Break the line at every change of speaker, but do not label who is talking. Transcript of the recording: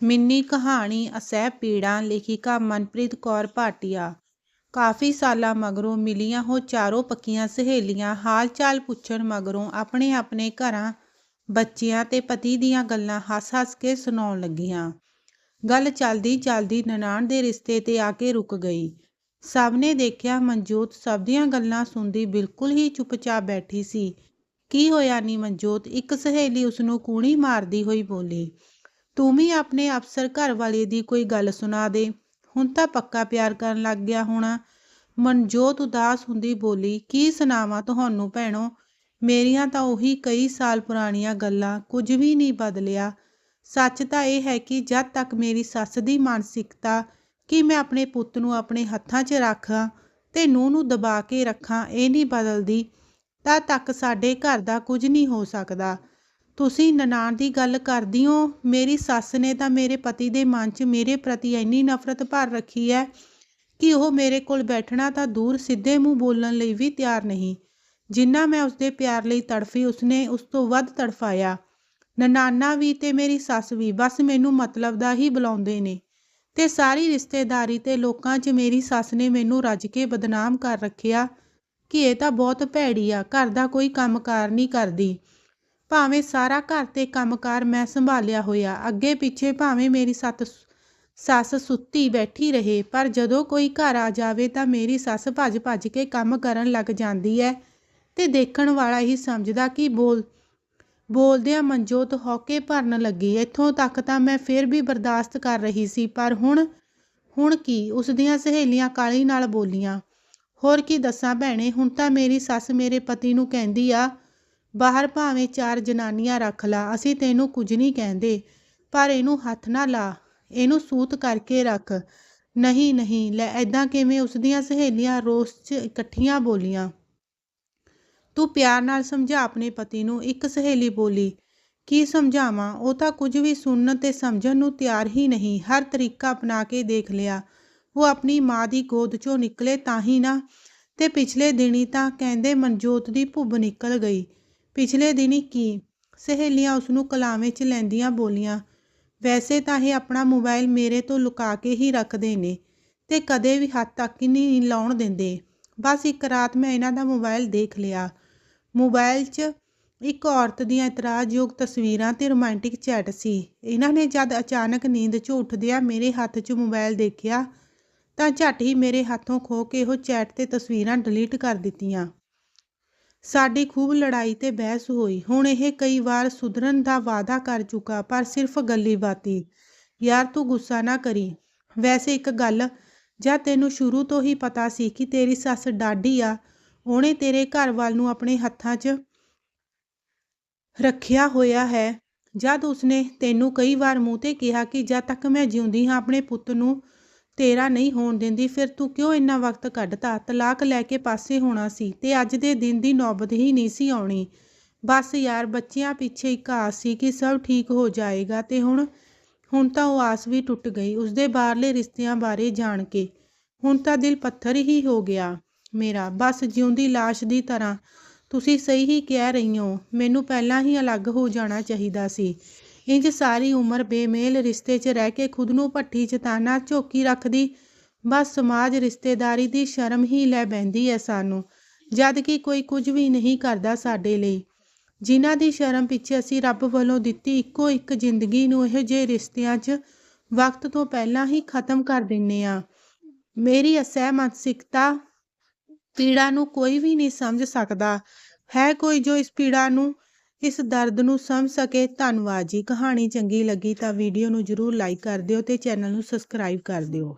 Mini ਕਹਾਣੀ ਅਸਹਿ ਪੀੜਾਂ ਲੇਖਿਕਾ ਮਨਪ੍ਰੀਤ ਕੌਰ ਭਾਟੀਆ। ਕਾਫੀ ਸਾਲਾਂ ਮਗਰੋਂ ਮਿਲੀਆਂ ਉਹ ਚਾਰੋਂ ਪੱਕੀਆਂ ਸਹੇਲੀਆਂ। ਹਾਲ ਚਾਲ ਪੁੱਛਣ ਮਗਰੋਂ ਆਪਣੇ ਆਪਣੇ ਘਰਾਂ ਬੱਚਿਆਂ ਤੇ ਪਤੀ ਦੀਆਂ ਗੱਲਾਂ ਹੱਸ ਹੱਸ ਕੇ ਸੁਣਾਉਣ ਲੱਗੀਆਂ। ਗੱਲ ਚਲਦੀ ਚਲਦੀ ਨਨਾਣ ਦੇ ਰਿਸ਼ਤੇ ਤੇ ਆ ਕੇ ਰੁਕ ਗਈ। ਸਭ ਨੇ ਦੇਖਿਆ ਮਨਜੋਤ ਸਭ ਦੀਆਂ ਗੱਲਾਂ ਸੁਣਦੀ ਬਿਲਕੁਲ ਹੀ ਚੁੱਪਚਾਪ ਬੈਠੀ ਸੀ। ਕੀ ਹੋਇਆ ਨੀ ਮਨਜੋਤ? ਇੱਕ ਸਹੇਲੀ ਉਸਨੂੰ ਕੂਣੀ ਮਾਰਦੀ ਹੋਈ ਬੋਲੀ। ਤੂੰ ਵੀ ਆਪਣੇ ਅਫਸਰ ਘਰ ਵਾਲੇ ਦੀ ਕੋਈ ਗੱਲ ਸੁਣਾ ਦੇ। ਹੁਣ ਤਾਂ ਪੱਕਾ ਪਿਆਰ ਕਰਨ ਲੱਗ ਗਿਆ ਹੋਣਾ। ਮਨਜੋਤ ਉਦਾਸ ਹੁੰਦੀ ਬੋਲੀ, ਕੀ ਸੁਣਾਵਾਂ ਤੁਹਾਨੂੰ ਭੈਣੋ? ਮੇਰੀਆਂ ਤਾਂ ਉਹੀ ਕਈ ਸਾਲ ਪੁਰਾਣੀਆਂ ਗੱਲਾਂ, ਕੁਝ ਵੀ ਨਹੀਂ ਬਦਲਿਆ। ਸੱਚ ਤਾਂ ਇਹ ਹੈ ਕਿ ਜਦ ਤੱਕ ਮੇਰੀ ਸੱਸ ਦੀ ਮਾਨਸਿਕਤਾ ਕਿ ਮੈਂ ਆਪਣੇ ਪੁੱਤ ਨੂੰ ਆਪਣੇ ਹੱਥਾਂ 'ਚ ਰੱਖਾਂ ਤੇ ਨੂੰਹ ਨੂੰ ਦਬਾ ਕੇ ਰੱਖਾਂ, ਇਹ ਨਹੀਂ ਬਦਲਦੀ ਤਦ ਤੱਕ ਸਾਡੇ ਘਰ ਦਾ ਕੁਝ ਨਹੀਂ ਹੋ ਸਕਦਾ। ਤੁਸੀਂ ਨਨਾਣ ਦੀ ਗੱਲ ਕਰਦੀ ਹੋ, ਮੇਰੀ ਸੱਸ ਨੇ ਤਾਂ ਮੇਰੇ ਪਤੀ ਦੇ ਮਨ 'ਚ ਮੇਰੇ ਪ੍ਰਤੀ ਇੰਨੀ ਨਫ਼ਰਤ ਭਰ ਰੱਖੀ ਹੈ ਕਿ ਉਹ ਮੇਰੇ ਕੋਲ ਬੈਠਣਾ ਤਾਂ ਦੂਰ ਸਿੱਧੇ ਮੂੰਹ ਬੋਲਣ ਲਈ ਵੀ ਤਿਆਰ ਨਹੀਂ। ਜਿੰਨਾ ਮੈਂ ਉਸਦੇ ਪਿਆਰ ਲਈ ਤੜਫੀ, ਉਸਨੇ ਉਸ ਤੋਂ ਵੱਧ ਤੜਫਾਇਆ। ਨਨਾਨਾ ਵੀ ਤੇ ਮੇਰੀ ਸੱਸ ਵੀ ਬਸ ਮੈਨੂੰ ਮਤਲਬ ਦਾ ਹੀ ਬੁਲਾਉਂਦੇ ਨੇ ਤੇ ਸਾਰੀ ਰਿਸ਼ਤੇਦਾਰੀ ਤੇ ਲੋਕਾਂ 'ਚ ਮੇਰੀ ਸੱਸ ਨੇ ਮੈਨੂੰ ਰੱਜ ਕੇ ਬਦਨਾਮ ਕਰ ਰੱਖਿਆ ਕਿ ਇਹ ਤਾਂ ਬਹੁਤ ਭੈੜੀ ਆ, ਘਰ ਦਾ ਕੋਈ ਕੰਮਕਾਰ ਨਹੀਂ ਕਰਦੀ। ਭਾਵੇਂ ਸਾਰਾ ਘਰ ਤੇ ਕੰਮਕਾਰ ਮੈਂ ਸੰਭਾਲਿਆ ਹੋਇਆ, ਅੱਗੇ ਪਿੱਛੇ ਭਾਵੇਂ ਮੇਰੀ ਸੱਤ ਸੱਸ ਸੁੱਤੀ ਬੈਠੀ ਰਹੇ, ਪਰ ਜਦੋਂ ਕੋਈ ਘਰ ਆ ਜਾਵੇ ਤਾਂ ਮੇਰੀ ਸੱਸ ਭੱਜ ਭੱਜ ਕੇ ਕੰਮ ਕਰਨ ਲੱਗ ਜਾਂਦੀ ਹੈ ਤੇ ਦੇਖਣ ਵਾਲਾ ਹੀ ਸਮਝਦਾ ਕਿ ਬੋਲ, ਬੋਲਦਿਆਂ ਮਨਜੋਤ ਹੌਕੇ ਭਰਨ ਲੱਗੀ। ਇੱਥੋਂ ਤੱਕ ਤਾਂ ਮੈਂ ਫਿਰ ਵੀ ਬਰਦਾਸ਼ਤ ਕਰ ਰਹੀ ਸੀ, ਪਰ ਹੁਣ ਹੁਣ ਕੀ? ਉਸ ਦੀਆਂ ਸਹੇਲੀਆਂ ਕਾਲੀ ਨਾਲ ਬੋਲੀਆਂ, ਹੋਰ ਕੀ ਦੱਸਾਂ ਭੈਣੇ, ਹੁਣ ਤਾਂ ਮੇਰੀ ਸੱਸ ਮੇਰੇ ਪਤੀ ਨੂੰ ਕਹਿੰਦੀ ਆ ਬਾਹਰ ਭਾਵੇਂ ਚਾਰ ਜਨਾਨੀਆਂ ਰੱਖ ਲਾ, ਅਸੀਂ ਤੈਨੂੰ ਕੁਝ ਨਹੀਂ ਕਹਿੰਦੇ, ਪਰ ਇਹਨੂੰ ਹੱਥ ਨਾ ਲਾ, ਇਹਨੂੰ ਸੂਤ ਕਰਕੇ ਰੱਖ। ਨਹੀਂ ਨਹੀਂ, ਲੈ ਐਦਾਂ ਕਿਵੇਂ ਉਸ ਦੀਆਂ ਸਹੇਲੀਆਂ ਰੋਸ 'ਚ ਇਕੱਠੀਆਂ ਬੋਲੀਆਂ। ਤੂੰ ਪਿਆਰ ਨਾਲ ਸਮਝਾ ਆਪਣੇ ਪਤੀ ਨੂੰ, ਇੱਕ ਸਹੇਲੀ ਬੋਲੀ, ਕੀ ਸਮਝਾਵਾਂ? ਉਹ ਤਾਂ ਕੁਝ ਵੀ ਸੁਣਨ ਤੇ ਸਮਝਣ ਨੂੰ ਤਿਆਰ ਹੀ ਨਹੀਂ, ਹਰ ਤਰੀਕਾ ਅਪਣਾ ਕੇ ਦੇਖ ਲਿਆ। ਉਹ ਆਪਣੀ ਮਾਂ ਦੀ ਗੋਦ 'ਚੋਂ ਨਿਕਲੇ ਤਾਂ ਹੀ ਨਾ, ਤੇ ਪਿਛਲੇ ਦਿਨੀ ਤਾਂ ਕਹਿੰਦੇ ਮਨਜੋਤ ਦੀ ਭੁੱਬ ਨਿਕਲ ਗਈ। ਪਿਛਲੇ ਦਿਨੀ ਕੀ ਸਹੇਲੀਆਂ ਉਸ ਨੂੰ ਕਲਾਵੇਂ 'ਚ ਲੈਂਦੀਆਂ ਬੋਲੀਆਂ, ਵੈਸੇ ਤਾਂ ਇਹ ਆਪਣਾ ਮੋਬਾਈਲ ਮੇਰੇ ਤੋਂ ਲੁਕਾ ਕੇ ਹੀ ਰੱਖਦੇ ਨੇ ਤੇ ਕਦੇ ਵੀ ਹੱਥ ਤੱਕ ਹੀ ਨਹੀਂ ਲਾਉਣ ਦਿੰਦੇ। ਬਸ ਇੱਕ ਰਾਤ ਮੈਂ ਇਹਨਾਂ ਦਾ ਮੋਬਾਈਲ ਦੇਖ ਲਿਆ। ਮੋਬਾਈਲ 'ਚ ਇੱਕ ਔਰਤ ਦੀਆਂ ਇਤਰਾਜ਼ਯੋਗ ਤਸਵੀਰਾਂ ਤੇ ਰੋਮਾਂਟਿਕ ਚੈਟ ਸੀ। ਇਹਨਾਂ ਨੇ ਜਦ ਅਚਾਨਕ ਨੀਂਦ 'ਚ ਉੱਠਦਿਆਂ ਮੇਰੇ ਹੱਥ 'ਚ ਮੋਬਾਈਲ ਦੇਖਿਆ ਤਾਂ ਝੱਟ ਹੀ ਮੇਰੇ ਹੱਥੋਂ ਖੋ ਕੇ ਉਹ ਚੈਟ ਤੇ ਤਸਵੀਰਾਂ ਡਿਲੀਟ ਕਰ ਦਿੱਤੀਆਂ। ਸਾਡੀ ਖੂਬ ਲੜਾਈ ਤੇ ਬਹਿਸ ਹੋਈ। ਹੁਣ ਇਹ ਕਈ ਵਾਰ ਸੁਧਰਨ ਦਾ ਵਾਅਦਾ ਕਰ ਚੁੱਕਾ, ਪਰ ਸਿਰਫ ਗੱਲੀ ਬਾਤੀ। ਯਾਰ, ਤੂੰ ਗੁੱਸਾ ਨਾ ਕਰੀ। ਵੈਸੇ ਇੱਕ ਗੱਲ ਜਾਂ ਤੈਨੂੰ ਸ਼ੁਰੂ ਤੋਂ ਹੀ ਪਤਾ ਸੀ ਕਿ ਤੇਰੀ ਸੱਸ ਡਾਢੀ ਆ, ਉਹਨੇ ਤੇਰੇ ਘਰ ਵੱਲ ਨੂੰ ਆਪਣੇ ਹੱਥਾਂ 'ਚ ਰੱਖਿਆ ਹੋਇਆ ਹੈ। ਜਦ ਉਸਨੇ ਤੈਨੂੰ ਕਈ ਵਾਰ ਮੂੰਹ ਤੇ ਕਿਹਾ ਕਿ ਜਦ ਤੱਕ ਮੈਂ ਜਿਉਂਦੀ ਹਾਂ, ਆਪਣੇ ਪੁੱਤ ਨੂੰ ਤੇਰਾ ਨਹੀਂ ਹੋਣ ਦਿੰਦੀ, ਫਿਰ ਤੂੰ ਕਿਉਂ ਇੰਨਾ ਵਕਤ ਕੱਢਤਾ? ਤਲਾਕ ਲੈ ਕੇ ਪਾਸੇ ਹੋਣਾ ਸੀ ਤੇ ਅੱਜ ਦੇ ਦਿਨ ਦੀ ਨੌਬਤ ਹੀ ਨਹੀਂ ਸੀ ਆਉਣੀ। ਬਸ ਯਾਰ, ਬੱਚਿਆਂ ਪਿੱਛੇ ਇੱਕ ਆਸ ਸੀ ਕਿ ਸਭ ਠੀਕ ਹੋ ਜਾਏਗਾ ਤੇ ਹੁਣ ਹੁਣ ਤਾਂ ਉਹ ਆਸ ਵੀ ਟੁੱਟ ਗਈ ਉਸਦੇ ਬਾਹਰਲੇ ਰਿਸ਼ਤਿਆਂ ਬਾਰੇ ਜਾਣ ਕੇ। ਹੁਣ ਤਾਂ ਦਿਲ ਪੱਥਰ ਹੀ ਹੋ ਗਿਆ ਮੇਰਾ। ਬਸ ਜਿਉਂਦੀ ਲਾਸ਼ ਦੀ ਤਰ੍ਹਾਂ ਤੁਸੀਂ ਸਹੀ ਹੀ ਕਹਿ ਰਹੀ ਹੋ ਮੈਨੂੰ ਪਹਿਲਾਂ ਹੀ ਅਲੱਗ ਹੋ ਜਾਣਾ ਚਾਹੀਦਾ ਸੀ। ਇੰਜ ਸਾਰੀ ਉਮਰ ਬੇਮੇਲ ਰਿਸ਼ਤੇ 'ਚ ਰਹਿ ਕੇ ਖੁਦ ਨੂੰ ਭੱਠੀ 'ਚ ਤਾਨਾ ਝੋਕੀ ਰੱਖਦੀ। ਬਸ ਸਮਾਜ ਰਿਸ਼ਤੇਦਾਰੀ ਦੀ ਸ਼ਰਮ ਹੀ ਲੈ ਬੈਂਦੀ ਐ ਸਾਨੂੰ, ਜਦ ਕਿ ਕੋਈ ਕੁਝ ਵੀ ਨਹੀਂ ਕਰਦਾ ਸਾਡੇ ਲਈ। ਜਿਨ੍ਹਾਂ ਦੀ ਸ਼ਰਮ ਪਿੱਛੇ ਅਸੀਂ ਰੱਬ ਵੱਲੋਂ ਦਿੱਤੀ, ਇੱਕੋ ਇੱਕ ਜ਼ਿੰਦਗੀ ਨੂੰ ਇਹੋ ਜਿਹੇ ਰਿਸ਼ਤਿਆਂ 'ਚ ਵਕਤ ਤੋਂ ਪਹਿਲਾਂ ਹੀ ਖਤਮ ਕਰ ਦਿੰਨੇ ਆ। ਮੇਰੀ ਅਸਹਿ ਮਾਨਸਿਕਤਾ ਪੀੜਾ ਨੂੰ ਕੋਈ ਵੀ ਨਹੀਂ ਸਮਝ ਸਕਦਾ। ਹੈ ਕੋਈ ਜੋ ਇਸ ਪੀੜਾ ਨੂੰ ਇਸ ਦਰਦ ਨੂੰ ਸਮਝ ਸਕੇ। ਧੰਨਵਾਦ ਜੀ। ਕਹਾਣੀ ਚੰਗੀ ਲੱਗੀ ਤਾਂ ਵੀਡੀਓ ਨੂੰ ਜਰੂਰ ਲਾਈਕ ਕਰ ਦਿਓ ਤੇ ਚੈਨਲ ਨੂੰ ਸਬਸਕ੍ਰਾਈਬ ਕਰ ਦਿਓ।